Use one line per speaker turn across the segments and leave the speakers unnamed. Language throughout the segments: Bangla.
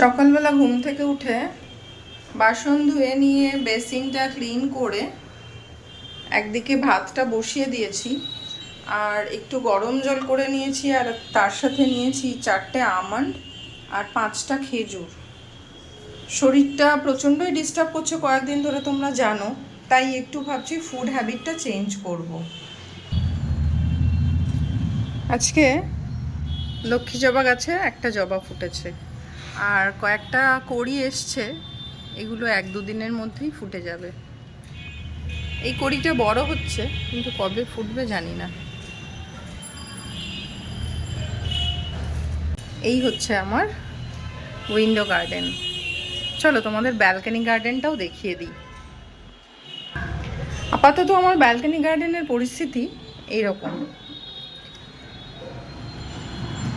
সকালবেলা ঘুম থেকে উঠে বাসন ধুয়ে নিয়ে বেসিনটা ক্লিন করে একদিকে ভাতটা বসিয়ে দিয়েছি, আর একটু গরম জল করে নিয়েছি, আর তার সাথে নিয়েছি চারটে আমন্ড আর পাঁচটা খেজুর। শরীরটা প্রচণ্ডই ডিস্টার্ব করছে কয়েকদিন ধরে, তোমরা জানো, তাই একটু ভাবছি ফুড হ্যাবিটটা চেঞ্জ করব। আজকে লক্ষ্মী জবা গাছে একটা জবা ফুটেছে। আর কয়েকটা কড়ি এসছে, এগুলো এক দুদিনের মধ্যেই ফুটে যাবে। এই কড়িটা বড় হচ্ছে, কিন্তু কবে ফুটবে জানি না। এই হচ্ছে আমার উইন্ডো গার্ডেন। চলো তোমাদের ব্যালকনি গার্ডেনটাও দেখিয়ে দিই। আপাতত আমার ব্যালকনি গার্ডেনের পরিস্থিতি এইরকম।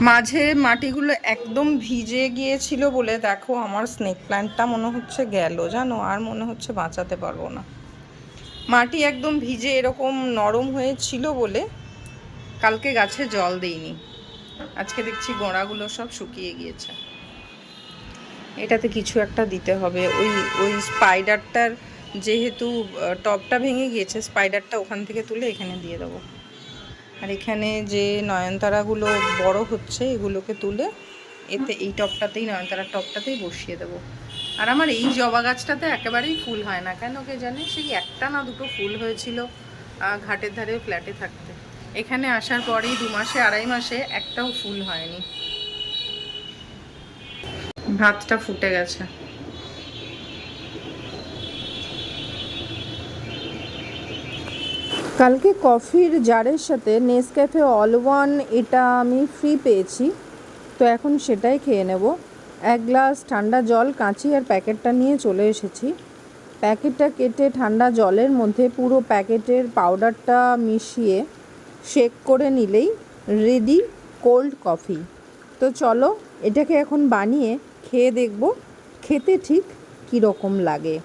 মাঝে মাটিগুলো একদম ভিজে গিয়েছিল বলে দেখো আমার স্নেক প্ল্যান্টটা মনে হচ্ছে গেল, জানো? আর মনে হচ্ছে বাঁচাতে পারব না। মাটি একদম ভিজে এরকম নরম হয়েছিল বলে কালকে গাছে জল দেইনি। আজকে দেখছি গোড়াগুলো সব শুকিয়ে গিয়েছে। এটাতে কিছু একটা দিতে হবে। ওই ওই স্পাইডারটার যেহেতু টবটা ভেঙে গিয়েছে স্পাইডারটা ওখান থেকে তুলে এখানে দিয়ে দেবো। আর এখানে যে নয়নতারাগুলো বড় হচ্ছে, এগুলোকে তুলে এতে এই টপটাতেই, নয়নতারার টপটাতেই বসিয়ে দেবো। আর আমার এই জবা গাছটাতে একেবারেই ফুল হয় না, কেন কে জানে? সেই একটা না দুটো ফুল হয়েছিল ঘাটের ধারে ফ্ল্যাটে থাকতে। এখানে আসার পরেই দু মাসে, আড়াই মাসে একটাও ফুল হয়নি। ভাতটা ফুটে গেছে।
কালকে কফির জারের সাথে নেসক্যাফে অল ওয়ান, এটা আমি ফ্রি পেয়েছি। তো এখন সেটাই খেয়ে নেব। এক গ্লাস ঠান্ডা জল, কাঁচি আর প্যাকেটটা নিয়ে চলে এসেছি। প্যাকেটটা কেটে ঠান্ডা জলের মধ্যে পুরো প্যাকেটের পাউডারটা মিশিয়ে শেক করে নিলেই রেডি কোল্ড কফি তো চলো, এটাকে এখন বানিয়ে খেয়ে দেখব, খেতে ঠিক কীরকম লাগে।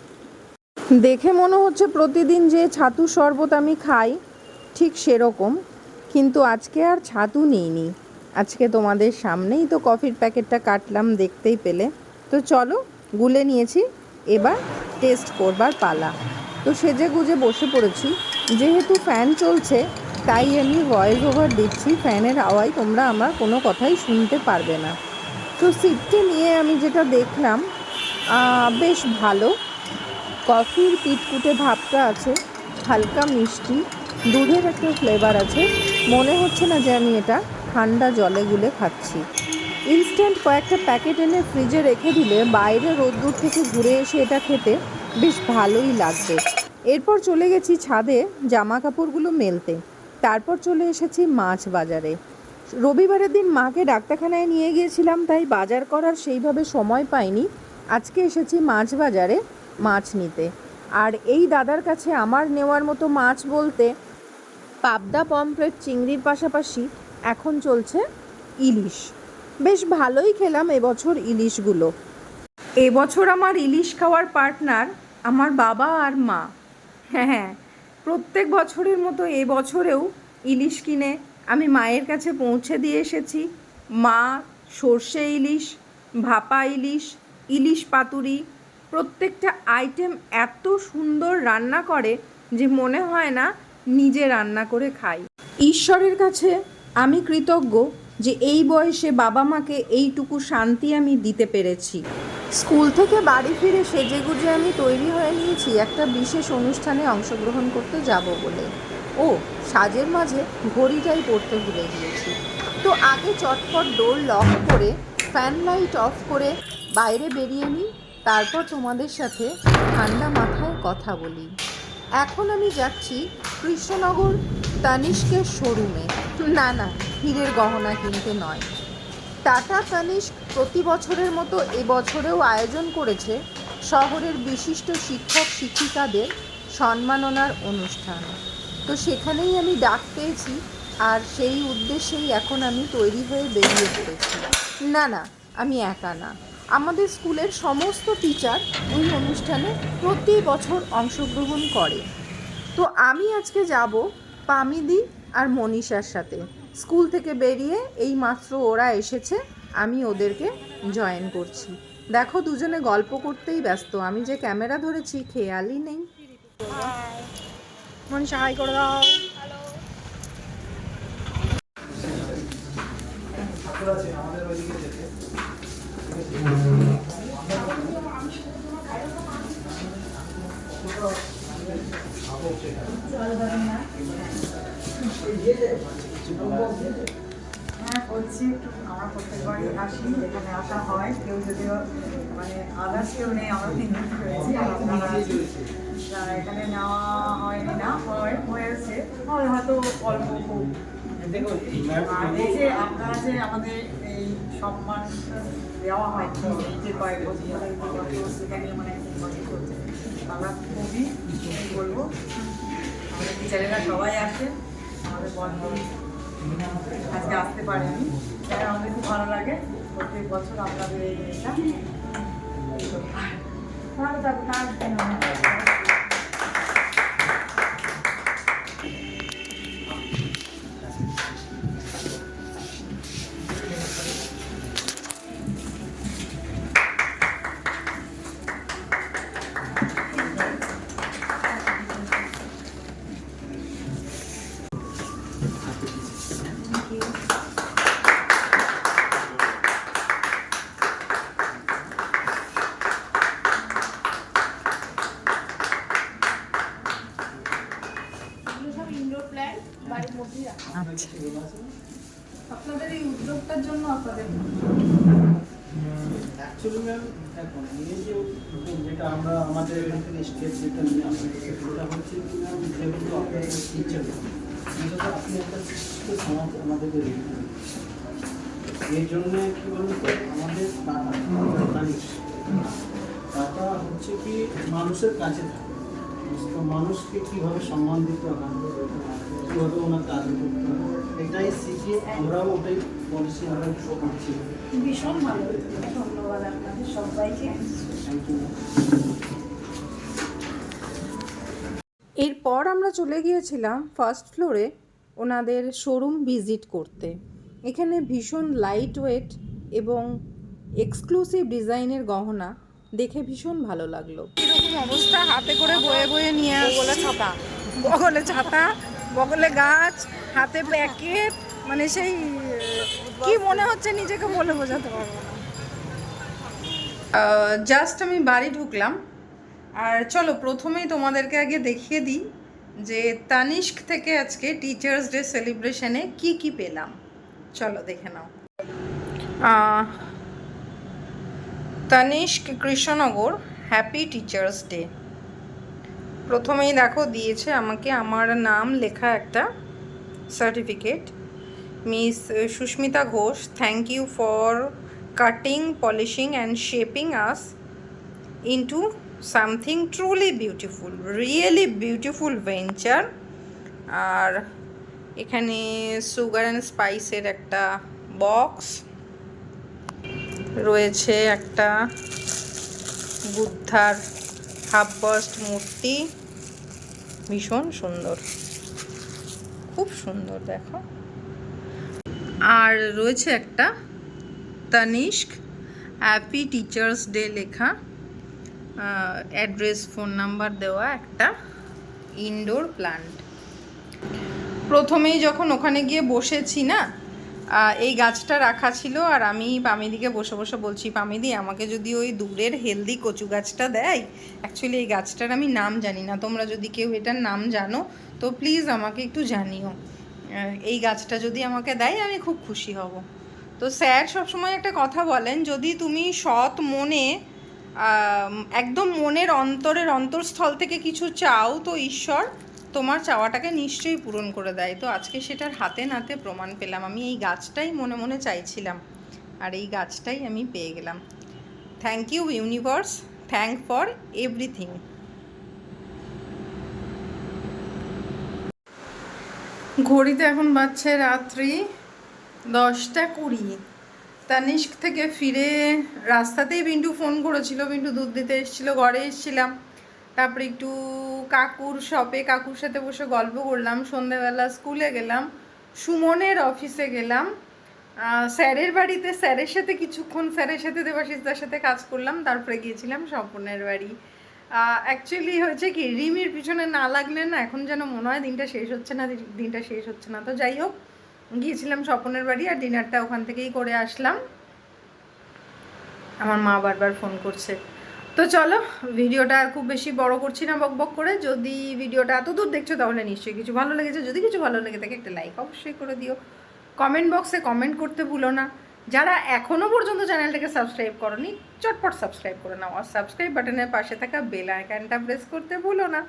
দেখে মনে হচ্ছে প্রতিদিন যে ছাতু শরবত আমি খাই, ঠিক সেরকম। কিন্তু আজকে আর ছাতু নিইনি। আজকে তোমাদের সামনেই তো কফির প্যাকেটটা কাটলাম দেখতেই পেলে। তো চলো, গুলে নিয়েছি, এবার টেস্ট করবার পালা। তো সেজে গুজে বসে পড়েছি। যেহেতু ফ্যান চলছে, তাই আমি ভয়েস ওভার দিচ্ছি, ফ্যানের আওয়াজ তোমরা আমার কোনো কথাই শুনতে পারবে না। তো সিটটি নিয়ে আমি যেটা দেখলাম বেশ ভালো। কফির পিটকুটে ভাবটা আছে, হালকা মিষ্টি, দুধের একটা ফ্লেভার আছে। মনে হচ্ছে না যে আমি এটা ঠান্ডা জলে গুলে খাচ্ছি। ইনস্ট্যান্ট কয়েকটা প্যাকেট এনে ফ্রিজে রেখে দিলে বাইরে রোদ্দুর থেকে ঘুরে এসে এটা খেতে বেশ ভালোই লাগবে। এরপর চলে গেছি ছাদে জামা কাপড়গুলো মেলতে। তারপর চলে এসেছি মাছ বাজারে। রবিবারের দিন মাকে ডাক্তারখানায় নিয়ে গিয়েছিলাম, তাই বাজার করার সেইভাবে সময় পাইনি। আজকে এসেছি মাছ বাজারে। মাছ নিতে। আর এই দাদার কাছে আমার নেওয়ার মতো মাছ বলতে পাবদা পমফ্রেট চিংড়ির পাশাপাশি এখন চলছে ইলিশ। বেশ ভালোই খেলাম এবছর ইলিশগুলো।
এবছর আমার ইলিশ খাওয়ার পার্টনার আমার বাবা আর মা। হ্যাঁ হ্যাঁ প্রত্যেক বছরের মতো এবছরেও ইলিশ কিনে আমি মায়ের কাছে পৌঁছে দিয়ে এসেছি। মা, সর্ষে ইলিশ, ভাপা ইলিশ ইলিশ পাতুরি প্রত্যেকটা আইটেম এত সুন্দর রান্না করে যে মনে হয় না নিজে রান্না করে খাই। ঈশ্বরের কাছে আমি কৃতজ্ঞ যে এই বয়সে বাবা মাকে এইটুকু শান্তি আমি দিতে পেরেছি।
স্কুল থেকে বাড়ি ফিরে সেজে গুজে আমি তৈরি হয়ে নিয়েছি একটা বিশেষ অনুষ্ঠানে অংশগ্রহণ করতে যাব বলে। ও, সাজের মাঝে ঘড়িটাই পড়তে ভুলে গিয়েছি। তো আগে চটপট ডোর লক করে ফ্যান লাইট অফ করে বাইরে বেরিয়ে নিই। তারপর তোমাদের সাথে ঠান্ডা মাথায় কথা বলি। এখন আমি যাচ্ছি কৃষ্ণনগর তানিষ্কের শোরুমে। না না, হীরের গহনা কিনতে নয়। টাটা তানিস্ক প্রতি বছরের মতো এবছরেও আয়োজন করেছে শহরের বিশিষ্ট শিক্ষক শিক্ষিকাদের সম্মাননার অনুষ্ঠান। তো সেখানেই আমি ডাক পেয়েছি আর সেই উদ্দেশ্যেই এখন আমি তৈরি হয়ে বেরিয়ে পড়েছি। না না, আমি একা না। আমাদের স্কুলের সমস্ত টিচার ওই অনুষ্ঠানে প্রতি বছর অংশগ্রহণ করে। তো আমি আজকে যাব পামিদি আর মনীষার সাথে। স্কুল থেকে বেরিয়ে এই মাত্র ওরা এসেছে
আমি ওদেরকে জয়েন করছি। দেখো দুজনে গল্প করতেই ব্যস্ত আমি যে ক্যামেরা ধরেছি খেয়ালই নেই।
মনীষা হাই করে দাও।
হ্যাঁ করছি। আমরা প্রত্যেকবারই আসি, এখানে আসা হয়। কেউ যদিও মানে আদার্স কেউ নেই আমরা তিনজন আর আপনারা এখানে নেওয়া হয়নি না হয় হয়েছে হয়, হয়তো অল্প খুব আর এই যে, আপনারা যে আমাদের এই সম্মান দেওয়া হয় এই যে কয়েক বছর ধরে সেখানে মানে বছর চলছে আমরা খুবই বলব আমাদের টিচারেরা সবাই আসে আমাদের বন্ধু আজকে আসতে পারিনি তাই আমাদের খুব ভালো লাগে প্রত্যেক বছর আপনাদের এই জিনিসটা ভালো
আপনাদের এই উদ্যোগটার জন্য আপনাদের
অ্যাকচুয়ালি ম্যাম দেখুন এই যে যেটা আমরা আমাদের এখান থেকে স্টেজ যেটা নিয়ে সেটা হচ্ছে কি ম্যাম টিচার যেহেতু আপনি একটা সমাজ আমাদেরকে জন্য কি বলুন তো আমাদের টাকা হচ্ছে কি মানুষের কাছে থাকে। তো মানুষকে কীভাবে সম্মান দিতে হবে কীভাবে ওনার কাজ করতে হবে এটাই শিখে আমরাও ওটাই পলিসি আমরা করছি।
ভীষণ ভালো। ধন্যবাদ আপনাদের সবাইকে।
থ্যাংক ইউ
এরপর আমরা চলে গিয়েছিলাম ফার্স্ট ফ্লোরে ওনাদের শোরুম ভিজিট করতে। এখানে ভীষণ লাইট ওয়েট এবং এক্সক্লুসিভ ডিজাইনের গহনা দেখে ভীষণ ভালো লাগল।
এরকম অবস্থা? হাতে করে বয়ে বয়ে নিয়ে বগলে ছাতা। বগলে ছাতা। বগলে গাছ, হাতে প্যাকেট মানে সেই, কি মনে হচ্ছে নিজেকে বলে বোঝাতে পারব জাস্ট আমি বাড়ি ঢুকলাম। আর চলো, প্রথমেই তোমাদেরকে আগে দেখিয়ে দিই যে তানিষ্ক থেকে আজকে টিচার্স ডে সেলিব্রেশনে কি কি পেলাম। চলো, দেখে নাও। Tanishq Krishnanagar happy teachers day প্রথমেই দেখো দিয়েছে আমাকে আমার নাম লেখা একটা certificate miss Susmita Ghosh thank you for cutting polishing and shaping us into something truly beautiful really beautiful venture আর এখানে সুগার অ্যান্ড স্পাইসের একটা বক্স রয়েছে একটা বুদ্ধার হাফ বাস্ট মূর্তি। ভীষণ সুন্দর। খুব সুন্দর, দেখো। আর রয়েছে একটা তানিষ্ক হ্যাপি টিচার্স ডে লেখা। অ্যাড্রেস ফোন নাম্বার দেওয়া একটা ইনডোর প্ল্যান্ট প্রথমেই যখন ওখানে গিয়ে বসেছি না এই গাছটা রাখা ছিল আর আমি পামিদিকে বসে বসে বলছি, পামিদি, আমাকে যদি ওই দূরের হেলদি কচু গাছটা দেয় অ্যাকচুয়ালি এই গাছটার আমি নাম জানি না, তোমরা যদি কেউ এটার নাম জানো, তো প্লিজ আমাকে একটু জানিও। এই গাছটা যদি আমাকে দেয়, আমি খুব খুশি হব। তো স্যার সবসময় একটা কথা বলেন, যদি তুমি সৎ মনে একদম মনের অন্তরের অন্তরস্থল থেকে কিছু চাও, তো ঈশ্বর তোমার চাওয়াটাকে নিশ্চয়ই পূরণ করে দেয়। তো আজকে সেটার হাতে নাতে প্রমাণ পেলাম। আমি এই গাছটাই মনে মনে চাইছিলাম। আর এই গাছটাই আমি পেয়ে গেলাম। Thank you universe thank for everything ঘড়িতে এখন বাজছে রাত্রি দশটা কুড়ি। তানিষ্ক থেকে ফিরে রাস্তাতেই বিন্টু ফোন করেছিল। বিন্টু দুধ দিতে এসেছিল, ঘরে এসেছিলাম। তারপরে একটু কাকুর শপে কাকুর সাথে বসে গল্প করলাম। সন্ধেবেলা স্কুলে গেলাম, সুমনের অফিসে গেলাম। স্যারের বাড়িতে, স্যারের সাথে কিছুক্ষণ, স্যারের সাথে দেবাশিসদার সাথে কাজ করলাম, তারপরে গিয়েছিলাম স্বপনের বাড়ি। অ্যাকচুয়ালি হয়েছে কি, রিমির পিছনে না লাগলে না এখন যেন মনে হয় দিনটা শেষ হচ্ছে না, দিনটা শেষ হচ্ছে না। তো যাই হোক, গিয়েছিলাম স্বপনের বাড়ি আর ডিনারটা ওখান থেকেই করে আসলাম। আমার মা বারবার ফোন করছে। তো চলো, ভিডিওটা আর খুব বেশি বড় করছি না, বক বক করে। যদি ভিডিওটা এত দূর দেখছ, তাহলে নিশ্চয়ই কিছু ভালো লেগেছে। যদি কিছু ভালো লেগে থাকে, একটা লাইক অবশ্যই করে দিও। কমেন্ট বক্সে কমেন্ট করতে ভুলো না। যারা এখনও পর্যন্ত চ্যানেলটাকে সাবস্ক্রাইব করনি, চটপট সাবস্ক্রাইব করে নাও। আর সাবস্ক্রাইব বাটনের পাশে থাকা বেল আইকনটা প্রেস করতে ভুলো না।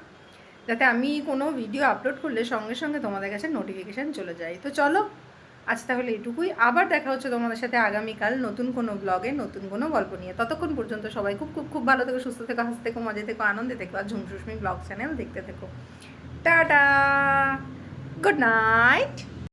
যাতে আমি কোনো ভিডিও আপলোড করলে সঙ্গে সঙ্গে তোমাদের কাছে নোটিফিকেশান চলে যায়। তো চলো আজ তাহলে এটুকুই। আবার দেখা হচ্ছে তোমাদের সাথে আগামীকাল নতুন কোনো ব্লগে নতুন কোনো গল্প নিয়ে। ততক্ষণ পর্যন্ত সবাই খুব খুব খুব ভালো থেকো, সুস্থ থেকো হাসতে থেকো, মজা থেকো, আনন্দে থেকো আর ঝুমসুসমি ব্লগ চ্যানেল দেখতে থেকো। টাটা! Good night!